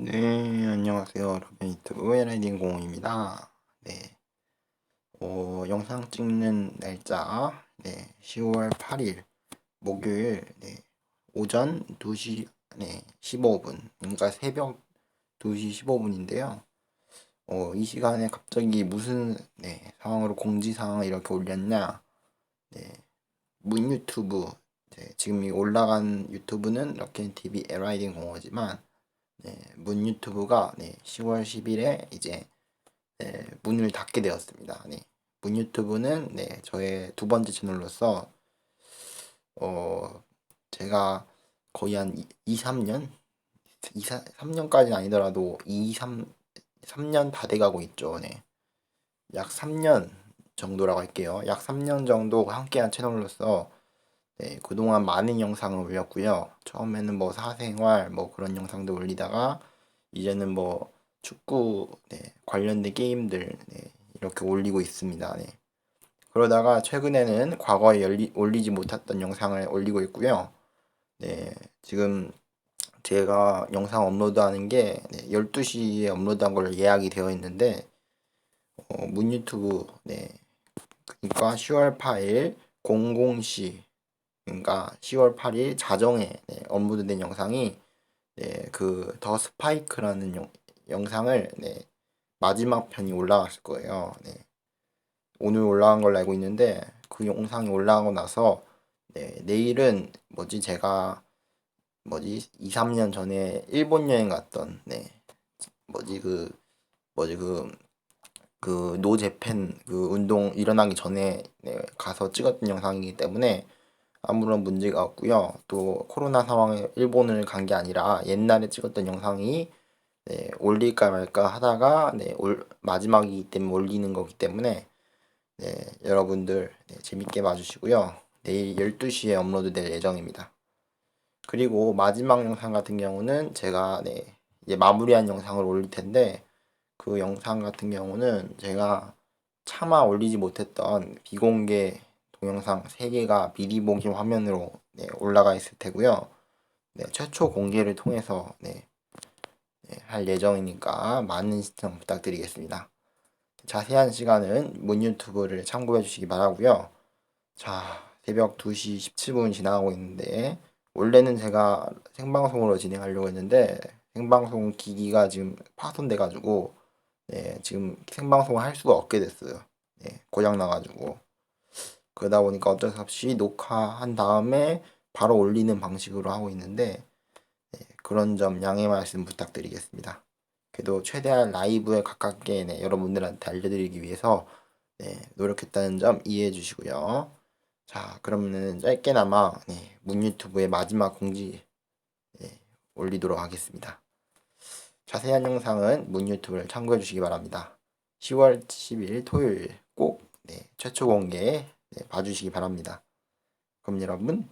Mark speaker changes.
Speaker 1: 네, 안녕하세요. 러벤 유튜브 에라이딩 공입니다. 네, 어, 영상 찍는 날짜, 네, 10월 8일 목요일, 네, 오전 2시, 네, 15분, 그러니까 새벽 2시 15분인데요. 어, 이 시간에 갑자기 무슨, 네, 상황으로 공지사항을 이렇게 올렸냐, 네, 문 유튜브, 네, 지금 이 올라간 유튜브는 럭키앤 TV 에라이딩 공어지만, 네, 문 유튜브가 네, 10월 10일에 이제 네, 문을 닫게 되었습니다. 네, 문 유튜브는 네, 저의 두 번째 채널로서 어, 제가 거의 한 2, 3년 2, 3년까지는 아니더라도 2, 3, 3년 다 돼가고 있죠. 네. 약 3년 정도라고 할게요. 약 3년 정도 함께한 채널로서 네, 그동안 많은 영상을 올렸고요. 처음에는 뭐 사생활 뭐 그런 영상도 올리다가 이제는 뭐 축구 네, 관련된 게임들 네, 이렇게 올리고 있습니다. 네. 그러다가 최근에는 과거에 열리, 올리지 못했던 영상을 올리고 있고요. 네, 지금 제가 영상 업로드하는 게 네, 12시에 업로드한 걸로 예약이 되어 있는데 어, 문 유튜브 네, 그러니까 10월 8일 00시 그러니까 10월 8일 자정에 네, 업로드된 영상이 네, 그 더 스파이크라는 영, 영상을 네, 마지막 편이 올라갔을 거예요. 네. 오늘 올라간 걸로 알고 있는데 그 영상이 올라가고 나서 네, 내일은 뭐지 제가 뭐지 2, 3년 전에 일본 여행 갔던 네 뭐지 그 뭐지 그 그 노제팬 그 운동 일어나기 전에 네, 가서 찍었던 영상이기 때문에 아무런 문제가 없고요. 또 코로나 상황에 일본을 간 게 아니라 옛날에 찍었던 영상이 네, 올릴까 말까 하다가 네, 올, 마지막이기 때문에 올리는 거기 때문에 네, 여러분들 네, 재밌게 봐주시고요. 내일 12시에 업로드 될 예정입니다. 그리고 마지막 영상 같은 경우는 제가 네, 이제 마무리한 영상을 올릴 텐데 그 영상 같은 경우는 제가 차마 올리지 못했던 비공개 동영상 3개가 미리 보기 화면으로 네, 올라가 있을 테고요. 네, 최초 공개를 통해서 네, 네, 할 예정이니까 많은 시청 부탁드리겠습니다. 자세한 시간은 문 유튜브를 참고해 주시기 바라고요. 자, 새벽 2시 17분 지나가고 있는데 원래는 제가 생방송으로 진행하려고 했는데 생방송 기기가 지금 파손돼 가지고 네, 지금 생방송을 할 수가 없게 됐어요. 네, 고장 나 가지고 그러다 보니까 어쩔 수 없이 녹화한 다음에 바로 올리는 방식으로 하고 있는데 네, 그런 점 양해 말씀 부탁드리겠습니다. 그래도 최대한 라이브에 가깝게 네, 여러분들한테 알려드리기 위해서 네, 노력했다는 점 이해해 주시고요. 자 그러면은 짧게나마 네, 문 유튜브의 마지막 공지 네, 올리도록 하겠습니다. 자세한 영상은 문 유튜브를 참고해 주시기 바랍니다. 10월 10일 토요일 꼭 네, 최초 공개 네, 봐주시기 바랍니다. 그럼 여러분